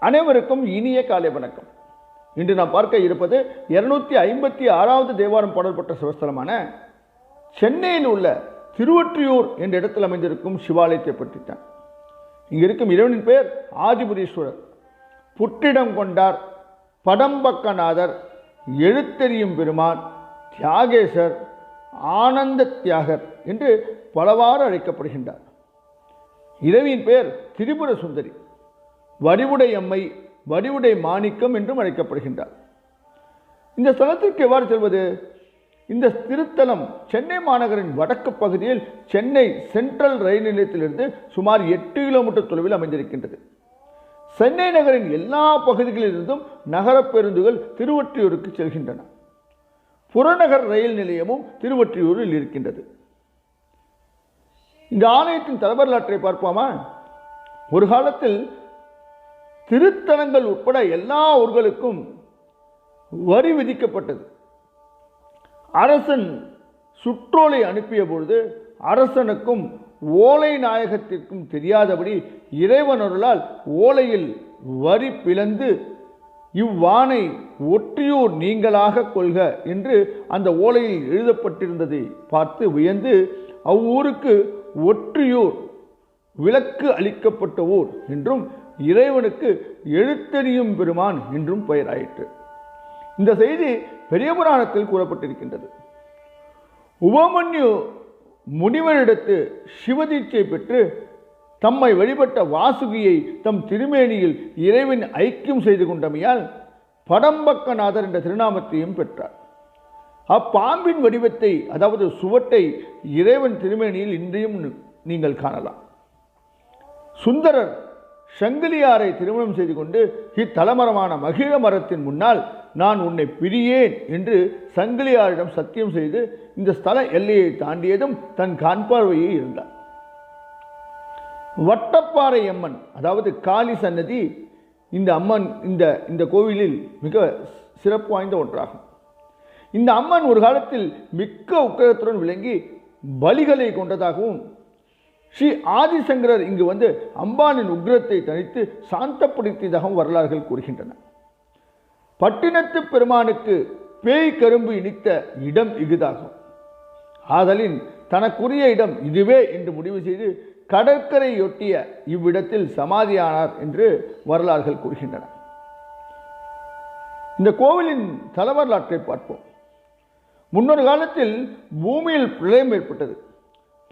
அனைவருக்கும் இனிய காலை வணக்கம். இன்று நாம் பார்க்க இருப்பது இருநூத்தி ஐம்பத்தி ஆறாவது தேவாரம் பாடல் பெற்ற சிவஸ்தலமான சென்னையில் உள்ள திருவொற்றியூர் என்ற இடத்தில் அமைந்திருக்கும் சிவாலயத்தை பற்றித்தான். இங்கு இருக்கும் இறைவனின் பெயர் ஆதிபுரீஸ்வரர். புற்றிடம் கொண்டார் படம்பக்கநாதர் எழுத்தெறியும் பெருமான் தியாகேசர் ஆனந்த தியாகர் என்று பலவாறு அழைக்கப்படுகின்றார். இறைவியின் பெயர் திரிபுர சுந்தரி வடிவுடை அம்மை வடிவுடை மாணிக்கம் என்றும் அழைக்கப்படுகின்றார். இந்த ஸ்தலத்திற்கு எவ்வாறு செல்வது? இந்த திருத்தலம் சென்னை மாநகரின் வடக்கு பகுதியில் சென்னை சென்ட்ரல் ரயில் நிலையத்திலிருந்து சுமார் எட்டு கிலோமீட்டர் தொலைவில் அமைந்திருக்கின்றது. சென்னை நகரின் எல்லா பகுதிகளிலிருந்தும் நகர பேருந்துகள் திருவொற்றியூருக்கு செல்கின்றன. புறநகர் ரயில் நிலையமும் திருவொற்றியூரில் இருக்கின்றது. இந்த ஆலயத்தின் தலைவரலாற்றை பார்ப்போமா? ஒரு காலத்தில் திருத்தலங்கள் உட்பட எல்லா ஊர்களுக்கும் வரி விதிக்கப்பட்டது. அரசன் சுற்றோலை அனுப்பிய பொழுது அரசனுக்கும் ஓலை நாயகத்திற்கும் தெரியாதபடி இறைவனருளால் ஓலையில் வரி பிளந்து இவ்வானை ஒற்றியூர் நீங்களாக கொள்க என்று அந்த ஓலையில் எழுதப்பட்டிருந்ததை பார்த்து வியந்து அவ்வூருக்கு ஒற்றியூர் விலக்கு அளிக்கப்பட்ட ஊர் என்றும் இறைவனுக்கு எழுத்தறியும் பெருமான் என்றும் பெயராயிற்று. இந்த செய்தி பெரிய புராணத்தில் கூறப்பட்டிருக்கின்றது. உபமன்யு முனிவரிடத்து சிவதீட்சை பெற்று தம்மை வழிபட்ட வாசுகியை தம் திருமேனியில் இறைவன் ஐக்கியம் செய்து கொண்டமையால் படம்பக்கநாதர் என்ற திருநாமத்தையும் பெற்றார். அப்பாம்பின் வடிவத்தை அதாவது சுவட்டை இறைவன் திருமேனியில் இன்றையும் நீங்கள் காணலாம். சுந்தரர் சங்கிலியாரை திருமணம் செய்து கொண்டு இத்தலமரமான மகிழ மரத்தின் முன்னால் நான் உன்னை பிரியேன் என்று சங்கிலியாரிடம் சத்தியம் செய்து இந்த ஸ்தல எல்லையை தாண்டியதும் தன் காண்பார்வையே இருந்தார். வட்டப்பாறை அம்மன் அதாவது காளி சன்னதி இந்த அம்மன் இந்த இந்த கோவிலில் மிக சிறப்பு வாய்ந்த ஒன்றாகும். இந்த அம்மன் ஒரு காலத்தில் மிக்க உக்கிரத்துடன் விளங்கி பலிகளை கொண்டதாகவும் ஸ்ரீ ஆதிசங்கரர் இங்கு வந்து அம்பானின் உக்ரத்தை தனித்து சாந்தப்படுத்தியதாகவும் வரலாறுகள் கூறுகின்றன. பட்டினத்து பெருமானுக்கு பேய் கரும்பு இனித்த இடம் இகுதாகும் ஆதலின் தனக்குரிய இடம் இதுவே என்று முடிவு செய்து கடற்கரையொட்டிய இவ்விடத்தில் சமாதியானார் என்று வரலாறுகள் கூறுகின்றன. இந்த கோவிலின் தலவரலாற்றை பார்ப்போம். முன்னொரு காலத்தில் பூமியில் பிரளயம் ஏற்பட்டது.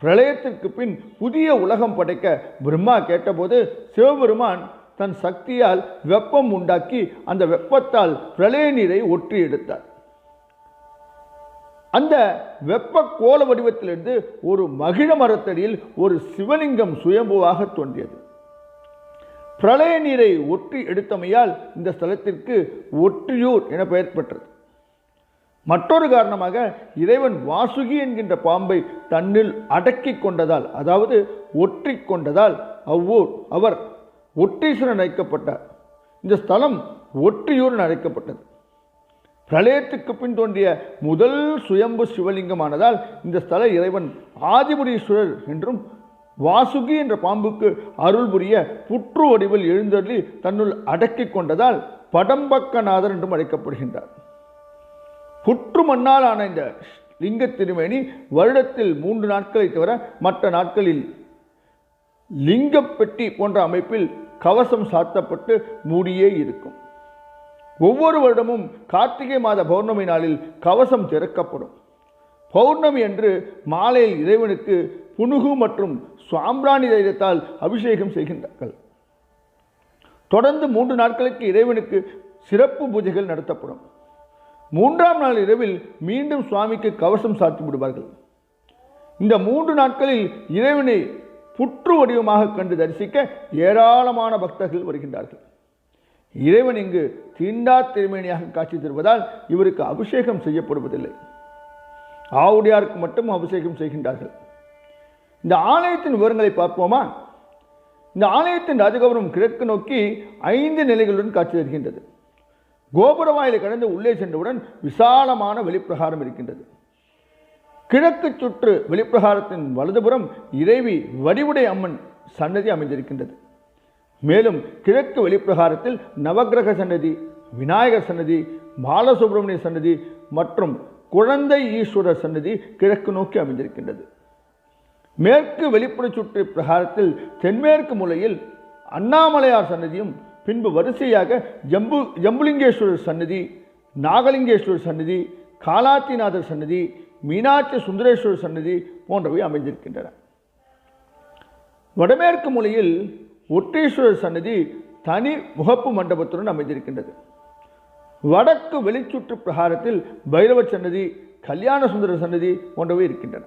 பிரளயத்திற்கு பின் புதிய உலகம் படைக்க பிரம்மா கேட்டபோது சிவபெருமான் தன் சக்தியால் வெப்பம் உண்டாக்கி அந்த வெப்பத்தால் பிரளய நீரை ஒற்றி எடுத்தார். அந்த வெப்ப கோல வடிவத்திலிருந்து ஒரு மகிழ மரத்தடியில் ஒரு சிவலிங்கம் சுயம்புவாக தோன்றியது. பிரளய நீரை ஒற்றி எடுத்தமையால் இந்த ஸ்தலத்திற்கு ஒற்றியூர் என பெயர் பெற்றது. மற்றொரு காரணமாக இறைவன் வாசுகி என்கின்ற பாம்பை தன்னில் அடக்கி கொண்டதால் அதாவது ஒற்றி கொண்டதால் அவ்வூர் அவர் ஒற்றீஸ்வரன் அழைக்கப்பட்டார். இந்த ஸ்தலம் ஒற்றியூர் அழைக்கப்பட்டது. பிரளயத்துக்கு பின் தோன்றிய முதல் சுயம்பு சிவலிங்கமானதால் இந்த ஸ்தல இறைவன் ஆதிபுரீஸ்வரர் என்றும் வாசுகி என்ற பாம்புக்கு அருள் புரிய புற்று வடிவில் எழுந்தருளி தன்னுள் அடக்கி கொண்டதால் படம்பக்கநாதர் என்றும் அழைக்கப்படுகின்றார். புற்று மண்ணால் ஆன இந்த லிங்க திருமேனி வருடத்தில் மூன்று நாட்களை தவிர மற்ற நாட்களில் லிங்கப்பெட்டி போன்ற அமைப்பில் கவசம் சாத்தப்பட்டு மூடியே இருக்கும். ஒவ்வொரு வருடமும் கார்த்திகை மாத பௌர்ணமி நாளில் கவசம் திறக்கப்படும். பௌர்ணமி அன்று மாலையில் இறைவனுக்கு புனுகு மற்றும் சுவாம்பிராணி தைரியத்தால் அபிஷேகம் செய்கின்றார்கள். தொடர்ந்து மூன்று நாட்களுக்கு இறைவனுக்கு சிறப்பு பூஜைகள் நடத்தப்படும். மூன்றாம் நாள் இரவில் மீண்டும் சுவாமிக்கு கவசம் சாத்தி விடுவார்கள். இந்த மூன்று நாட்களில் இறைவனை புற்று வடிவமாக கண்டு தரிசிக்க ஏராளமான பக்தர்கள் வருகின்றார்கள். இறைவன் இங்கு தீண்டா திருமேனியாக காட்சி தருவதால் இவருக்கு அபிஷேகம் செய்யப்படுவதில்லை. ஆவுடையாருக்கு மட்டும் அபிஷேகம் செய்கின்றார்கள். இந்த ஆலயத்தின் விவரங்களை பார்ப்போமா? இந்த ஆலயத்தின் ராஜகோபுரம் கிழக்கு நோக்கி ஐந்து நிலைகளுடன் காட்சி தருகின்றது. கோபுர வாயிலை கடந்து உள்ளே சென்றவுடன் விசாலமான வெளிப்பிரகாரம் இருக்கின்றது. கிழக்கு சுற்று வெளிப்பிரகாரத்தின் வலதுபுறம் இறைவி வடிவுடை அம்மன் சன்னதி அமைந்திருக்கின்றது. மேலும் கிழக்கு வெளிப்பிரகாரத்தில் நவக்கிரக சன்னதி விநாயகர் சன்னதி பாலசுப்பிரமணிய சன்னதி மற்றும் குழந்தை ஈஸ்வரர் சன்னதி கிழக்கு நோக்கி அமைந்திருக்கின்றது. மேற்கு வெளிப்புற சுற்று பிரகாரத்தில் தென்மேற்கு மூலையில் அண்ணாமலையார் சன்னதியும் பின்பு வரிசையாக ஜம்பு ஜம்புலிங்கேஸ்வரர் சன்னதி நாகலிங்கேஸ்வரர் சன்னதி காலாத்திநாதர் சன்னதி மீனாட்சி சுந்தரேஸ்வரர் சன்னதி போன்றவை அமைந்திருக்கின்றன. வடமேற்கு மூலையில் ஒட்டேஸ்வரர் சன்னதி தனி முகப்பு மண்டபத்துடன் அமைந்திருக்கின்றது. வடக்கு வெளிச்சுற்று பிரகாரத்தில் பைரவர் சன்னதி கல்யாண சுந்தர சன்னதி போன்றவை இருக்கின்றன.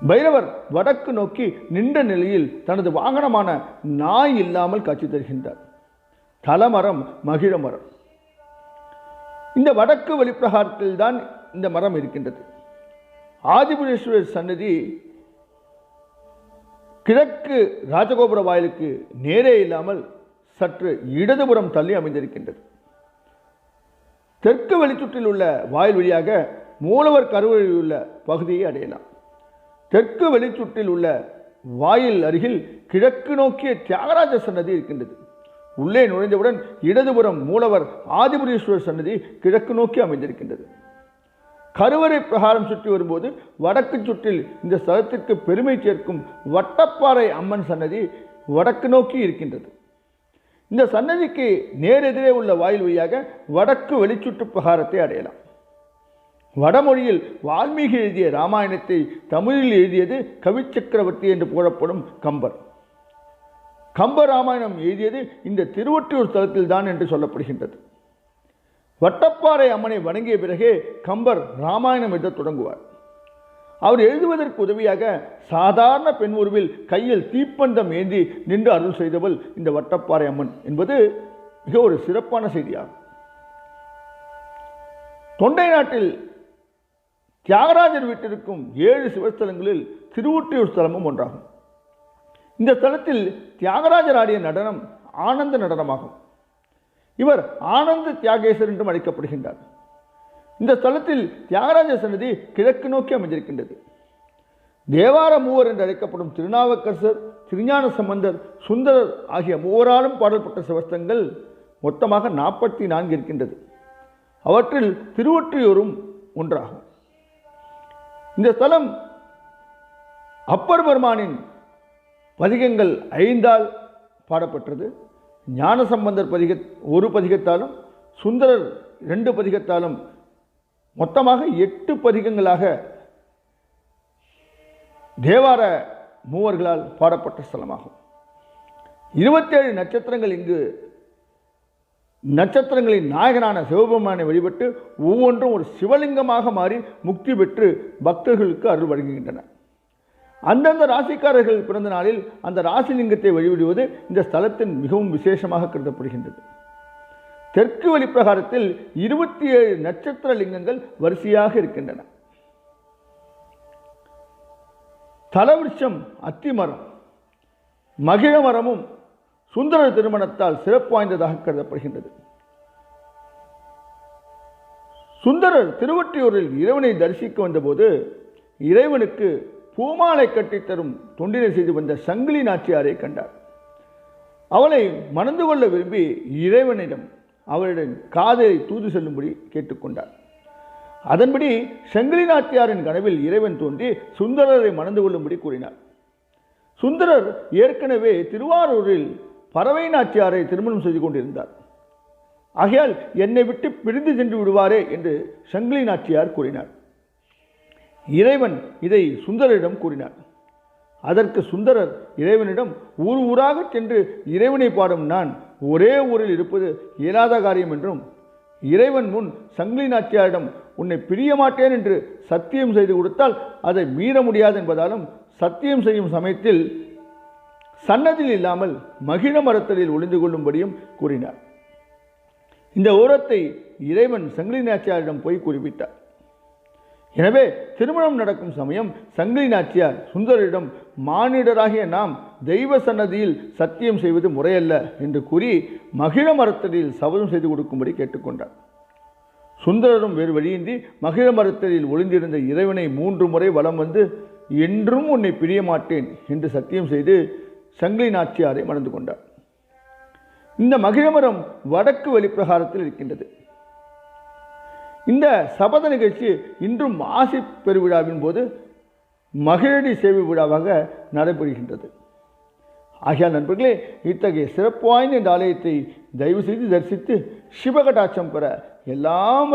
பைரவர் வடக்கு நோக்கி நின்ற நிலையில் தனது வாகனமான நாய் இல்லாமல் காட்சி தருகின்றார். தலமரம் மகிழ மரம். இந்த வடக்கு வெளிப்பிரகாரத்தில் தான் இந்த மரம் இருக்கின்றது. ஆதிபுரேஸ்வரர் சன்னதி கிழக்கு ராஜகோபுர வாயிலுக்கு நேரே இல்லாமல் சற்று இடதுபுறம் தள்ளி அமைந்திருக்கின்றது. தெற்கு வெளிச்சுற்றில் உள்ள வாயில் வழியாக மூலவர் கருவறையில் உள்ள பகுதியை அடையலாம். தெற்கு வெளிச்சுற்றில் உள்ள வாயில் அருகில் கிழக்கு நோக்கிய தியாகராஜ சன்னதி இருக்கின்றது. உள்ளே நுழைந்தவுடன் இடதுபுறம் மூலவர் ஆதிபுரீஸ்வரர் சன்னதி கிழக்கு நோக்கி அமைந்திருக்கின்றது. கருவறை பிரகாரம் சுற்றி வரும்போது வடக்கு சுற்றில் இந்த ஸ்தலத்திற்கு பெருமை சேர்க்கும் வட்டப்பாறை அம்மன் சன்னதி வடக்கு நோக்கி இருக்கின்றது. இந்த சன்னதிக்கு நேரெதிரே உள்ள வாயில் வழியாக வடக்கு வெளிச்சுற்று பிரகாரத்தை அடையலாம். வடமொழியில் வால்மீகி எழுதிய ராமாயணத்தை தமிழில் எழுதியது கவிச்சக்கரவர்த்தி என்று புகழப்படும் கம்பர். கம்ப ராமாயணம் எழுதியது இந்த திருவொற்றியூர் ஸ்தலத்தில் தான் என்று சொல்லப்படுகின்றது. வட்டப்பாறை அம்மனை வணங்கிய பிறகே கம்பர் ராமாயணம் எழுத தொடங்குவார். அவர் எழுதுவதற்கு உதவியாக சாதாரண பெண் உருவில் கையில் தீப்பந்தம் ஏந்தி நின்று அருள் செய்தவள் இந்த வட்டப்பாறை அம்மன் என்பது மிக ஒரு சிறப்பான செய்தியாகும். தொண்டை நாட்டில் தியாகராஜர் வீட்டிற்கும் ஏழு சிவஸ்தலங்களில் திருவொற்றியூர் ஸ்தலமும் ஒன்றாகும். இந்த ஸ்தலத்தில் தியாகராஜர் ஆடிய நடனம் ஆனந்த நடனமாகும். இவர் ஆனந்த தியாகேசர் என்றும் அழைக்கப்படுகின்றார். இந்த ஸ்தலத்தில் தியாகராஜர் சன்னதி கிழக்கு நோக்கி அமைந்திருக்கின்றது. தேவார மூவர் என்று அழைக்கப்படும் திருநாவுக்கரசர் திருஞான சம்பந்தர் சுந்தரர் ஆகிய மூவராலும் பாடல்பட்ட சிவஸ்தங்கள் மொத்தமாக நாற்பத்தி நான்கு இருக்கின்றது. அவற்றில் திருவொற்றியூரும் ஒன்றாகும். இந்த ஸ்தலம் அப்பர் பெருமானின் பதிகங்கள் ஐந்தால் பாடப்பட்டது. ஞானசம்பந்தர் பதிக ஒரு பதிகத்தாலும் சுந்தரர் ரெண்டு பதிகத்தாலும் மொத்தமாக எட்டு பதிகங்களாக தேவார மூவர்களால் பாடப்பட்ட ஸ்தலமாகும். இருபத்தேழு நட்சத்திரங்கள் இங்கு நட்சத்திரங்களின் நாயகனான சிவபெருமானை வழிபட்டு ஒவ்வொன்றும் ஒரு சிவலிங்கமாக மாறி முக்தி பெற்று பக்தர்களுக்கு அருள் வழங்குகின்றன. அந்தந்த ராசிக்காரர்கள் பிறந்த நாளில் அந்த ராசிலிங்கத்தை வழிபடுவது இந்த ஸ்தலத்தின் மிகவும் விசேஷமாக கருதப்படுகின்றது. தெற்கு வழிப்பிரகாரத்தில் இருபத்தி ஏழு நட்சத்திர லிங்கங்கள் வரிசையாக இருக்கின்றன. தலவிருஷம் அத்திமரம் மகிழ மரமும் சுந்தரர் திருமணத்தால் சிறப்பு வாய்ந்ததாக கருதப்படுகின்றது. சுந்தரர் திருவொற்றியூரில் இறைவனை தரிசிக்க வந்தபோது இறைவனுக்கு பூமாலை கட்டித்தரும் தொண்டினை செய்து வந்த சங்கிலி நாச்சியாரை கண்டார். அவளை மணந்து கொள்ள விரும்பி இறைவனிடம் அவளிடம் காதலை தூது செல்லும்படி கேட்டுக்கொண்டார் அதன்படி செங்கிலி நாச்சியாரின் கனவில் இறைவன் தோன்றி சுந்தரரை மணந்து கொள்ளும்படி கூறினார். சுந்தரர் ஏற்கனவே திருவாரூரில் பறவை நாச்சியாரை திருமணம் செய்து கொண்டிருந்தார். ஆகையால் என்னை விட்டு பிரிந்து சென்று விடுவாரே என்று சங்கிலி நாச்சியார் கூறினார். இறைவன் இதை சுந்தரரிடம் கூறினார். அதற்கு சுந்தரர் இறைவனிடம் ஊர் ஊராக சென்று இறைவனை பாடும் நான் ஒரே ஊரில் இருப்பது இயலாத காரியம் என்றும் இறைவன் முன் சங்கிலி நாச்சியாரிடம் உன்னை பிரிய மாட்டேன் என்று சத்தியம் செய்து கொடுத்தால் அதை மீற முடியாது என்பதாலும் சத்தியம் செய்யும் சமயத்தில் சன்னதியில் இல்லாமல் மகிழ மரத்தலில் ஒளிந்து கொள்ளும்படியும் கூறினார். இந்த ஓரத்தை இறைவன் சங்கிலி நாச்சியாரிடம் போய் குறிப்பிட்டார். எனவே திருமணம் நடக்கும் சமயம் சங்கிலி நாச்சியார் சுந்தரிடம் மானிடராகிய நாம் தெய்வ சன்னதியில் சத்தியம் செய்வது முறையல்ல என்று கூறி மகிழ மரத்தடியில் சபதம் செய்து கொடுக்கும்படி கேட்டுக்கொண்டார். சுந்தரரும் வேறு வழியின்றி மகிழ மரத்தடியில் ஒளிந்திருந்த இறைவனை மூன்று முறை வலம் வந்து என்றும் உன்னை பிரிய மாட்டேன் என்று சத்தியம் செய்து சங்கிலி நாச்சியாரை மணந்து கொண்டார். இந்த மகிழமரம் வடக்கு வெளிப்பிரகாரத்தில் இருக்கின்றது. இந்த சபத நிகழ்ச்சி இன்றும் மாசி பெருவிழாவின் போது மகிழடி சேவை விழாவாக நடைபெறுகின்றது. ஆகிய நண்பர்களே இத்தகைய சிறப்பு வாய்ந்த இந்த ஆலயத்தை தயவு செய்து தரிசித்து சிவகடாட்சம் பெற எல்லாம்